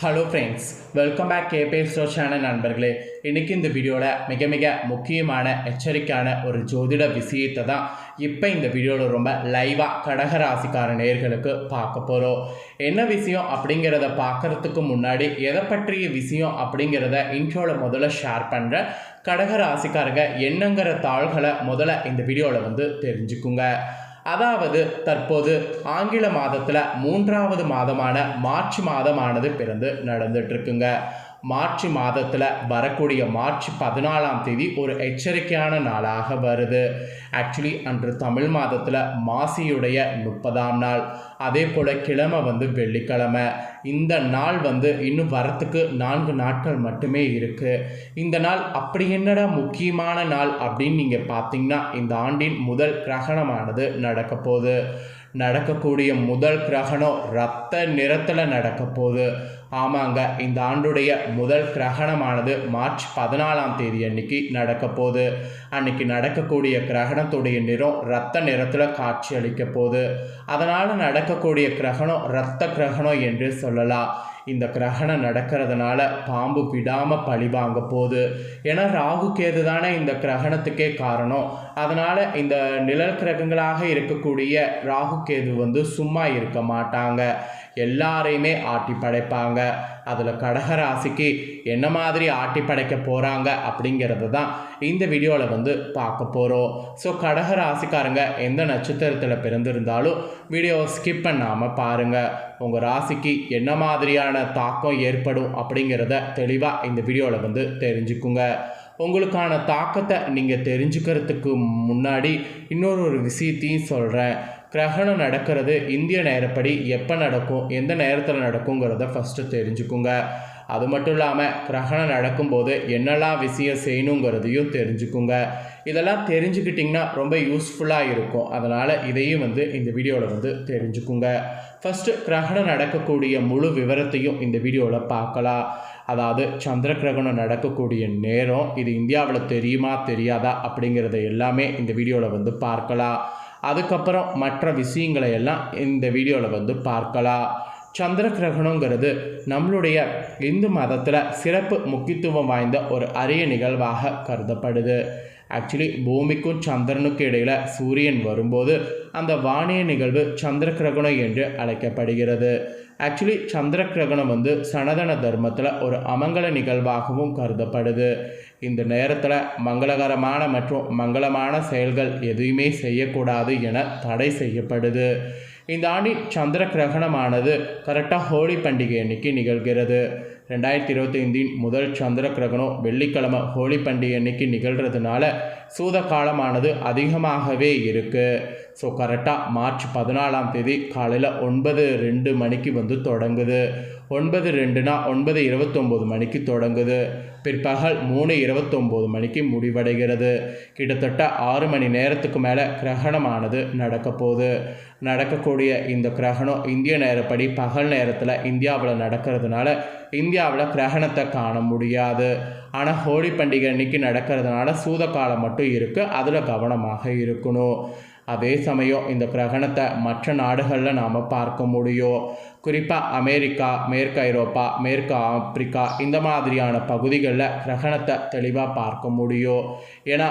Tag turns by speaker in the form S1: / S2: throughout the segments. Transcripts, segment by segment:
S1: Hello friends welcome back கேபே ஸ்டோ channel நண்பர்களே. இன்றைக்கி இந்த வீடியோவில் மிக மிக முக்கியமான எச்சரிக்கையான ஒரு ஜோதிட விஷயத்தை தான் இப்போ இந்த வீடியோவில் ரொம்ப லைவாக கடகராசிக்கார நேர்களுக்கு பார்க்க போகிறோம் என்ன விஷயம் அப்படிங்கிறத பார்க்குறதுக்கு முன்னாடி எதை பற்றிய விஷயம் அப்படிங்கிறத இன்ட்ரோவில் முதல்ல ஷேர் பண்ணுறேன் கடகராசிக்காரங்க என்னங்கிற தாள்களை முதல்ல இந்த வீடியோவில் வந்து தெரிஞ்சுக்குங்க. அதாவது தற்போது ஆங்கில மாதத்தில் மூன்றாவது மாதமான மார்ச் மாதமானது பிறந்து நடந்துட்டு இருக்குங்க. மார்ச் மாதத்தில் வரக்கூடிய மார்ச் பதினாலாம் தேதி ஒரு எச்சரிக்கையான நாளாக வருது. ஆக்சுவலி அன்று தமிழ் மாதத்தில் மாசியுடைய முப்பதாம் நாள். அதே போல் கிழமை வந்து வெள்ளிக்கிழமை. இந்த நாள் வந்து இன்னும் வரத்துக்கு நான்கு நாட்கள் மட்டுமே இருக்குது இந்த நாள் அப்படி என்னடா முக்கியமான நாள் அப்படின்னு நீங்கள் பார்த்தீங்கன்னா இந்த ஆண்டின் முதல் கிரகணமானது நடக்க போகுது நடக்கக்கூடிய முதல் கிரகணம் ரத்த நிறத்தில் நடக்க போகுது ஆமாங்க இந்த ஆண்டுடைய முதல் கிரகணமானது மார்ச் பதினாலாம் தேதி அன்னைக்கு நடக்க போகுது அன்னைக்கு நடக்கக்கூடிய கிரகணத்துடைய நிறம் ரத்த நிறத்தில் காட்சி அளிக்க போகுது அதனால் நடக்கக்கூடிய கிரகணம் ரத்த கிரகணம் என்று சொல்லலாம். இந்த கிரகணம் நடக்கிறதுனால பாம்பு விடாமல் பழி வாங்க போகுது. ஏன்னா ராகு கேது தானே இந்த கிரகணத்துக்கே காரணம். அதனால் இந்த நிழல் கிரகங்களாக இருக்கக்கூடிய ராகு கேது வந்து சும்மா இருக்க மாட்டாங்க. எல்லாரையுமே ஆட்டி படைப்பாங்க. அதில் கடகராசிக்கு என்ன மாதிரி ஆட்டி படைக்க போகிறாங்க அப்படிங்கிறது தான் இந்த வீடியோவில் வந்து பார்க்க போகிறோம் ஸோ கடகராசிக்காரங்க எந்த நட்சத்திரத்தில் பிறந்திருந்தாலும் வீடியோவை ஸ்கிப் பண்ணாமல் பாருங்கள் உங்கள் ராசிக்கு என்ன மாதிரியான தாக்கம் ஏற்படும் அப்படிங்கிறத தெளிவாக இந்த வீடியோவில் வந்து தெரிஞ்சுக்குங்க. உங்களுக்கான தாக்கத்தை நீங்கள் தெரிஞ்சுக்கிறதுக்கு முன்னாடி இன்னொரு ஒரு விஷயத்தையும் சொல்கிறேன் கிரகணம் நடக்கிறது இந்திய நேரப்படி எப்போ நடக்கும் எந்த நேரத்தில் நடக்குங்கிறத ஃபஸ்ட்டு தெரிஞ்சுக்குங்க. அது மட்டும் இல்லாமல் கிரகணம் நடக்கும்போது என்னெல்லாம் விஷயம் செய்யணுங்கிறதையும் தெரிஞ்சுக்குங்க. இதெல்லாம் தெரிஞ்சுக்கிட்டிங்கன்னா ரொம்ப யூஸ்ஃபுல்லாக இருக்கும். அதனால் இதையும் வந்து இந்த வீடியோவில் வந்து தெரிஞ்சுக்குங்க. ஃபஸ்ட்டு கிரகணம் நடக்கக்கூடிய முழு விவரத்தையும் இந்த வீடியோவில் பார்க்கலாம். அதாவது சந்திர கிரகணம் நடக்கக்கூடிய நேரம் இது இந்தியாவில் தெரியுமா தெரியாதா அப்படிங்கிறத எல்லாமே இந்த வீடியோவில் வந்து பார்க்கலாம். அதுக்கப்புறம் மற்ற விஷயங்களை எல்லாம் இந்த வீடியோவில் வந்து பார்க்கலாம். சந்திர கிரகணங்கிறது நம்மளுடைய இந்து மதத்தில் சிறப்பு முக்கியத்துவம் வாய்ந்த ஒரு அரிய நிகழ்வாக கருதப்படுது. ஆக்சுவலி பூமிக்கும் சந்திரனுக்கும் இடையில் சூரியன் வரும்போது அந்த வானிய நிகழ்வு சந்திர கிரகணம் என்று அழைக்கப்படுகிறது. ஆக்சுவலி சந்திர கிரகணம் வந்து சனதன தர்மத்தில் ஒரு அமங்கல நிகழ்வாகவும் கருதப்படுது. இந்த நேரத்தில் மங்களகரமான மற்றும் மங்களமான செயல்கள் எதுவுமே செய்யக்கூடாது என தடை செய்யப்படுது. இந்த ஆண்டின் சந்திர கிரகணமானது கரெக்டாக ஹோலி பண்டிகை அன்னைக்கு நிகழ்கிறது. ரெண்டாயிரத்தி இருபத்தைந்தின் முதல் சந்திர கிரகணம் வெள்ளிக்கிழமை ஹோலி பண்டிகை அன்னைக்கு நிகழ்கிறதுனால சூத காலமானது அதிகமாகவே இருக்குது ஸோ கரெக்டாக மார்ச் பதினாலாம் தேதி காலையில் ஒன்பது ரெண்டு மணிக்கு வந்து தொடங்குது. ஒன்பது ரெண்டுனா ஒன்பது இருபத்தொம்போது மணிக்கு தொடங்குது. பிற்பகல் மூணு இருபத்தொம்போது மணிக்கு முடிவடைகிறது. கிட்டத்தட்ட ஆறு மணி நேரத்துக்கு மேலே கிரகணமானது நடக்க போகுது. நடக்கக்கூடிய இந்த கிரகணம் இந்திய நேரப்படி பகல் நேரத்தில் இந்தியாவில் நடக்கிறதுனால இந்தியாவில் கிரகணத்தை காண முடியாது. ஆனால் ஹோலி பண்டிகை அன்னைக்கு நடக்கிறதுனால சூத காலம் மட்டும் இருக்குது அதில் கவனமாக இருக்கணும். அதே சமயம் இந்த கிரகணத்தை மற்ற நாடுகளில் நாம் பார்க்க முடியும். குறிப்பாக அமெரிக்கா மேற்கு ஐரோப்பா மேற்கு ஆப்பிரிக்கா இந்த மாதிரியான பகுதிகளில் கிரகணத்தை தெளிவாக பார்க்க முடியும். ஏன்னா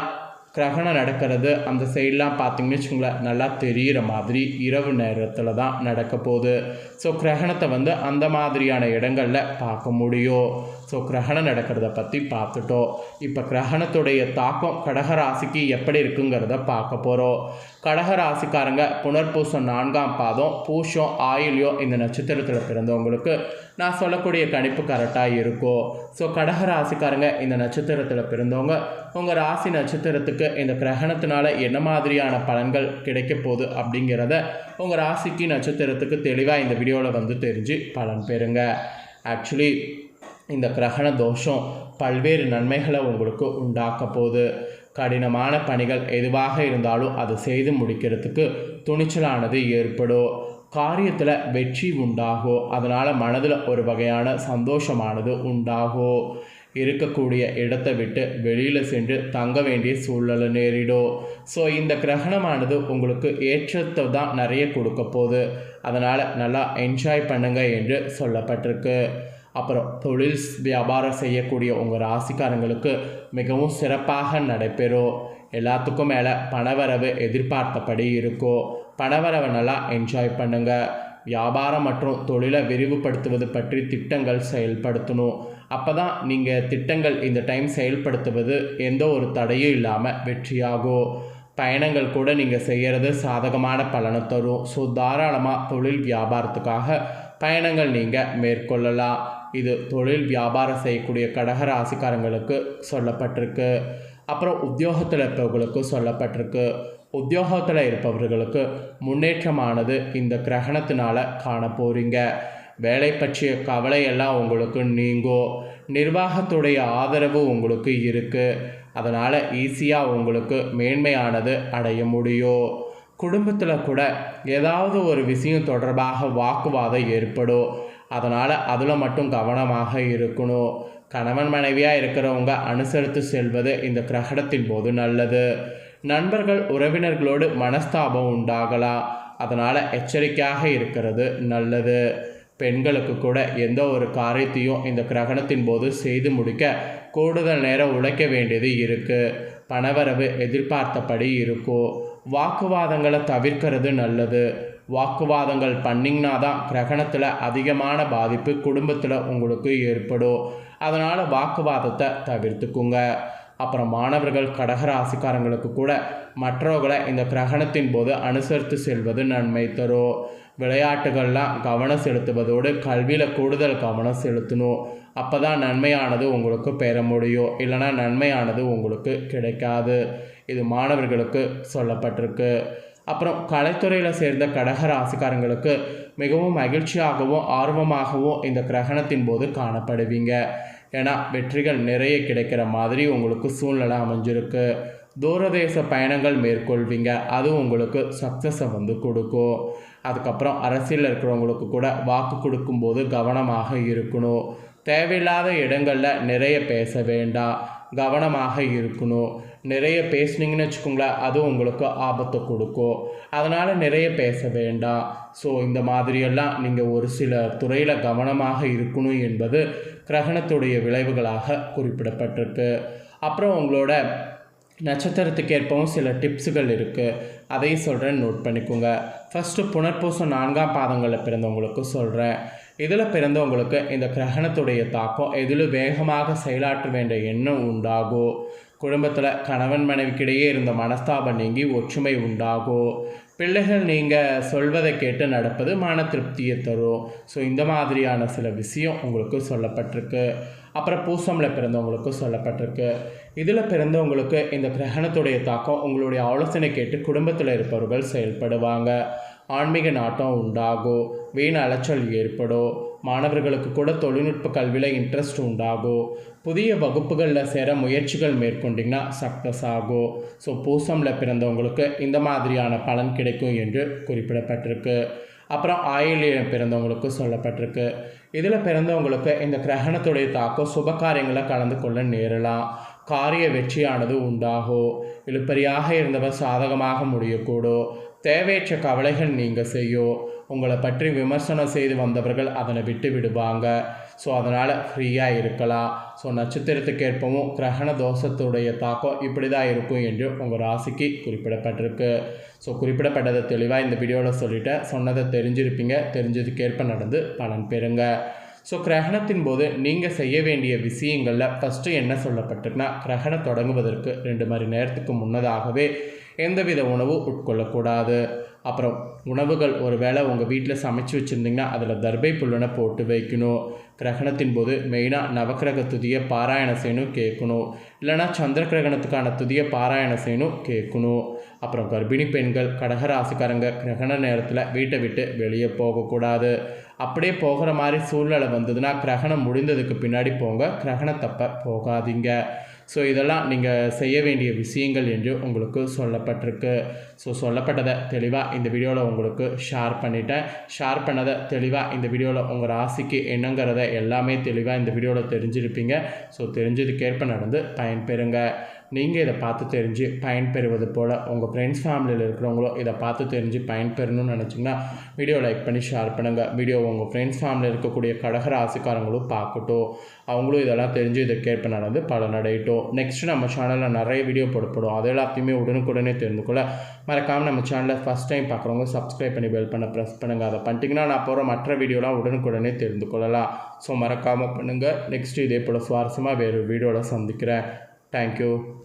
S1: கிரகணம் நடக்கிறது அந்த சைட்லாம் பார்த்தீங்கன்னு வச்சுக்கோங்களேன் நல்லா தெரிகிற மாதிரி இரவு நேரத்தில் தான் நடக்க போகுது. ஸோ கிரகணத்தை வந்து அந்த மாதிரியான இடங்களில் பார்க்க முடியும். ஸோ கிரகணம் நடக்கிறத பற்றி பார்த்துட்டோம். இப்போ கிரகணத்துடைய தாக்கம் கடகராசிக்கு எப்படி இருக்குங்கிறத பார்க்க போகிறோம் கடகராசிக்காரங்க புனர்பூசம் நான்காம் பாதம் பூஷம் ஆயில்யம் இந்த நட்சத்திரத்தில் பிறந்தவங்களுக்கு நான் சொல்லக்கூடிய கணிப்பு கரெக்டாக இருக்கும். ஸோ கடகராசிக்காரங்க இந்த நட்சத்திரத்தில் பிறந்தவங்க உங்கள் ராசி நட்சத்திரத்துக்கு இந்த கிரகணத்தினால என்ன மாதிரியான பலன்கள் கிடைக்க போகுது அப்படிங்கிறத உங்கள் ராசிக்கு நட்சத்திரத்துக்கு தெளிவாக இந்த வீடியோவில் வந்து தெரிஞ்சு பலன் பெறுங்க. ஆக்சுவலி இந்த கிரகண தோஷம் பல்வேறு நன்மைகளை உங்களுக்கு உண்டாக்க போகுது. கடினமான பணிகள் எதுவாக இருந்தாலும் அது செய்து முடிக்கிறதுக்கு துணிச்சலானது ஏற்படும். காரியத்தில் வெற்றி உண்டாகும். அதனால் மனதில் ஒரு வகையான சந்தோஷமானது உண்டாகும். இருக்கக்கூடிய இடத்தை விட்டு வெளியில் சென்று தங்க வேண்டிய சூழ்நிலை நேரிடும். ஸோ இந்த கிரகணமானது உங்களுக்கு ஏற்றத்தை தான் நிறைய கொடுக்க போகுது. அதனால் நல்லா என்ஜாய் பண்ணுங்க என்று சொல்லப்பட்டிருக்கு. அப்புறம் தொழில் வியாபாரம் செய்யக்கூடிய உங்கள் ராசிக்காரங்களுக்கு மிகவும் சிறப்பாக நடைபெறும் எல்லாத்துக்கும் மேலே பணவரவு எதிர்பார்த்தபடி இருக்கும் பணவரவை நல்லா என்ஜாய் பண்ணுங்கள் வியாபாரம் மற்றும் தொழிலை விரிவுபடுத்துவது பற்றி திட்டங்கள் செயல்படுத்தணும். அப்போ தான் நீங்கள் திட்டங்கள் இந்த டைம் செயல்படுத்துவது எந்த ஒரு தடையும் இல்லாமல் வெற்றியாகும் பயணங்கள் கூட நீங்கள் செய்கிறது சாதகமான பலனை தரும். ஸோ தாராளமாக தொழில் வியாபாரத்துக்காக பயணங்கள் நீங்கள் மேற்கொள்ளலாம். இது தொழில் வியாபாரம் செய்யக்கூடிய கடக ராசிக்காரங்களுக்கு சொல்லப்பட்டிருக்கு. அப்புறம் உத்தியோகத்தில் இருப்பவர்களுக்கு சொல்லப்பட்டிருக்கு. உத்தியோகத்தில் இருப்பவர்களுக்கு முன்னேற்றமானது இந்த கிரகணத்தினால் காண போகிறீங்க வேலை பற்றிய கவலையெல்லாம் உங்களுக்கு நீங்கும் நிர்வாகத்துடைய ஆதரவு உங்களுக்கு இருக்குது அதனால் ஈஸியாக உங்களுக்கு மேன்மையானது அடைய முடியும் குடும்பத்தில் கூட ஏதாவது ஒரு விஷயம் தொடர்பாக வாக்குவாதம் ஏற்படும். அதனால் அதில் மட்டும் கவனமாக இருக்கணும். கணவன் மனைவியாக இருக்கிறவங்க அனுசரித்து செல்வது இந்த கிரகணத்தின் போது நல்லது. நண்பர்கள் உறவினர்களோடு மனஸ்தாபம் உண்டாகலாம். அதனால் எச்சரிக்கையாக இருக்கிறது நல்லது. பெண்களுக்கு கூட எந்த ஒரு காரியத்தையும் இந்த கிரகணத்தின் போது செய்து முடிக்க கூடுதல் நேரம் உழைக்க வேண்டியது இருக்குது பணவரவு எதிர்பார்த்தபடி இருக்கும். வாக்குவாதங்களை தவிர்க்கிறது நல்லது. வாக்குவாதங்கள் பண்ணிங்கன்னா தான் கிரகணத்தில் அதிகமான பாதிப்பு குடும்பத்தில் உங்களுக்கு ஏற்படும். அதனால் வாக்குவாதத்தை தவிர்த்துக்குங்க. அப்புறம் மாணவர்கள் கடகராசிக்காரங்களுக்கு கூட மற்றவர்களை இந்த கிரகணத்தின் போது அனுசரித்து செல்வது நன்மை தரும். விளையாட்டுகள்லாம் கவனம் செலுத்துவதோடு கல்வியில் கூடுதல் கவனம் செலுத்தணும். அப்போ தான் நன்மையானது உங்களுக்கு பெற முடியும். இல்லைனா நன்மையானது உங்களுக்கு கிடைக்காது. இது மாணவர்களுக்கு சொல்லப்பட்டிருக்கு. அப்புறம் கலைத்துறையில் சேர்ந்த கடக ராசிக்காரங்களுக்கு மிகவும் மகிழ்ச்சியாகவும் ஆர்வமாகவும் இந்த கிரகணத்தின் போது காணப்படுவீங்க. ஏன்னா வெற்றிகள் நிறைய கிடைக்கிற மாதிரி உங்களுக்கு சூழ்நிலை அமைஞ்சிருக்கு. தூரதேச பயணங்கள் மேற்கொள்வீங்க. அது உங்களுக்கு சக்ஸஸை வந்து கொடுக்கும். அதுக்கப்புறம் அரசியலில் இருக்கிறவங்களுக்கு கூட வாக்கு கொடுக்கும்போது கவனமாக இருக்கணும். தேவையில்லாத இடங்களில் நிறைய பேச வேண்டாம். கவனமாக இருக்கணும். நிறைய பேசுனீங்கன்னு வச்சுக்கோங்களேன் அது உங்களுக்கு ஆபத்தை கொடுக்கும். அதனால் நிறைய பேச வேண்டாம். ஸோ இந்த மாதிரியெல்லாம் நீங்கள் ஒரு சில துறையில் கவனமாக இருக்கணும் என்பது கிரகணத்துடைய விளைவுகளாக குறிப்பிடப்பட்டிருக்கு. அப்புறம் உங்களோட நட்சத்திரத்துக்கு ஏற்பவும் சில டிப்ஸுகள் இருக்குது அதையும் சொல்கிறேன் நோட் பண்ணிக்கோங்க. ஃபஸ்ட்டு புனர்பூசம் நான்காம் பாதங்களில் பிறந்தவங்களுக்கு சொல்கிறேன் இதில் பிறந்தவங்களுக்கு இந்த கிரகணத்துடைய தாக்கம் எதில் வேகமாக செயலாற்ற வேண்டிய எண்ணம் உண்டாகும். குடும்பத்தில் கணவன் மனைவிக்கிடையே இருந்த மனஸ்தாபம் நீங்கி ஒற்றுமை உண்டாகும் பிள்ளைகள் நீங்கள் சொல்வதை கேட்டு நடப்பது மன திருப்தியை தரும். ஸோ இந்த மாதிரியான சில விஷயம் உங்களுக்கு சொல்லப்பட்டிருக்கு. அப்புறம் பூசமில் பிறந்தவங்களுக்கு சொல்லப்பட்டிருக்கு. இதில் பிறந்தவங்களுக்கு இந்த கிரகணத்துடைய தாக்கம் உங்களுடைய ஆலோசனை கேட்டு குடும்பத்தில் இருப்பவர்கள் செயல்படுவாங்க. ஆன்மீக நாட்டம் உண்டாகும் வீண் அலைச்சல் ஏற்படும். மாணவர்களுக்கு கூட தொழில்நுட்ப கல்வியில் இன்ட்ரெஸ்ட் உண்டாகும் புதிய வகுப்புகளில் சேர முயற்சிகள் மேற்கொண்டிங்கன்னா சக்ஸஸ் ஆகும் ஸோ பூசமில் பிறந்தவங்களுக்கு இந்த மாதிரியான பலன் கிடைக்கும் என்று குறிப்பிடப்பட்டிருக்கு. அப்புறம் ஆயிலில் பிறந்தவங்களுக்கு சொல்லப்பட்டிருக்கு. இதில் பிறந்தவங்களுக்கு இந்த கிரகணத்துடைய தாக்கம் சுப காரியங்களை கலந்து கொள்ள நேரலாம். காரிய வெற்றியானது உண்டாகும் இழுப்பறியாக இருந்தவர் சாதகமாக முடியக்கூடும் தேவையற்ற கவலைகள் நீங்கள் செய்யும் உங்களை பற்றி விமர்சனம் செய்து வந்தவர்கள் அதனை விட்டு விடுவாங்க. ஸோ அதனால் ஃப்ரீயாக இருக்கலாம். ஸோ நட்சத்திரத்துக்கேற்பவும் கிரகண தோஷத்துடைய தாக்கம் இப்படி தான் இருக்கும் என்று உங்கள் ராசிக்கு குறிப்பிடப்பட்டிருக்கு. ஸோ குறிப்பிடப்பட்டதை தெளிவாக இந்த வீடியோவில் சொல்லிவிட்டேன் சொன்னதை தெரிஞ்சிருப்பீங்க. தெரிஞ்சதுக்கேற்ப நடந்து பலன் பெறுங்க. ஸோ கிரகணத்தின் போது நீங்கள் செய்ய வேண்டிய விஷயங்களில் ஃபஸ்ட்டு என்ன சொல்லப்பட்டிருக்குன்னா கிரகணம் தொடங்குவதற்கு ரெண்டு மணி நேரத்துக்கு முன்னதாகவே எந்தவித உணவு உட்கொள்ளக்கூடாது. அப்புறம் உணவுகள் ஒரு வேளை உங்கள் வீட்டில் சமைச்சு வச்சுருந்தீங்கன்னா அதில் தர்பை புல்லுனை போட்டு வைக்கணும். கிரகணத்தின் போது மெயினாக நவக்கிரக துதியை பாராயணம் செய்யணும் கேட்கணும். இல்லைனா சந்திர கிரகணத்துக்கான துதியை பாராயணம் செய்யணும் கேட்கணும். அப்புறம் கர்ப்பிணி பெண்கள் கடகராசிக்காரங்க கிரகண நேரத்தில் வீட்டை விட்டு வெளியே போகக்கூடாது அப்படியே போகிற மாதிரி சூழ்நிலை வந்ததுன்னா கிரகணம் முடிந்ததுக்கு பின்னாடி போங்க. கிரகணத்தப்ப போகாதீங்க. ஸோ இதெல்லாம் நீங்கள் செய்ய வேண்டிய விஷயங்கள் என்று உங்களுக்கு சொல்லப்பட்டிருக்கு. ஸோ சொல்லப்பட்டதை தெளிவாக இந்த வீடியோவில் உங்களுக்கு ஷேர் பண்ணிட்டேன். ஷேர் பண்ணதை தெளிவாக இந்த வீடியோவில் உங்கள் ராசிக்கு என்னங்கிறத எல்லாமே தெளிவாக இந்த வீடியோவில் தெரிஞ்சிருப்பீங்க. ஸோ தெரிஞ்சதுக்கேற்ப நடந்து பயன்பெறுங்க. நீங்கள் இதை பார்த்து தெரிஞ்சு பயன்பெறுவது போல் உங்கள் ஃப்ரெண்ட்ஸ் ஃபேமிலியில் இருக்கிறவங்களோ இதை பார்த்து தெரிஞ்சு பயன்பெறணும்னு நினச்சிங்கன்னா வீடியோ லைக் பண்ணி ஷேர் பண்ணுங்கள் வீடியோ உங்கள் ஃப்ரெண்ட்ஸ் ஃபேமிலியில் இருக்கக்கூடிய கடகராசிக்காரங்களும் பார்க்கட்டும். அவங்களும் இதெல்லாம் தெரிஞ்சு இதை கேட்ப நடந்து பலனடையட்டும். நெக்ஸ்ட் நம்ம சேனலில் நிறைய வீடியோ போடப்படும். அது எல்லாத்தையுமே உடனுக்குடனே தெரிந்து கொள்ள மறக்காமல் நம்ம சேனலில் ஃபஸ்ட் டைம் பார்க்குறவங்க சப்ஸ்கிரைப் பண்ணி பெல் பண்ண ப்ரெஸ் பண்ணுங்கள் அதை பண்ணிட்டீங்கன்னா நான் போகிற மற்ற வீடியோலாம் உடனுக்குடனே தெரிந்து கொள்ளலாம். ஸோ மறக்காமல் பண்ணுங்கள் நெக்ஸ்ட் இதே போல் சுவாரஸ்யமாக வேறு வீடியோவில் சந்திக்கிறேன். Thank you.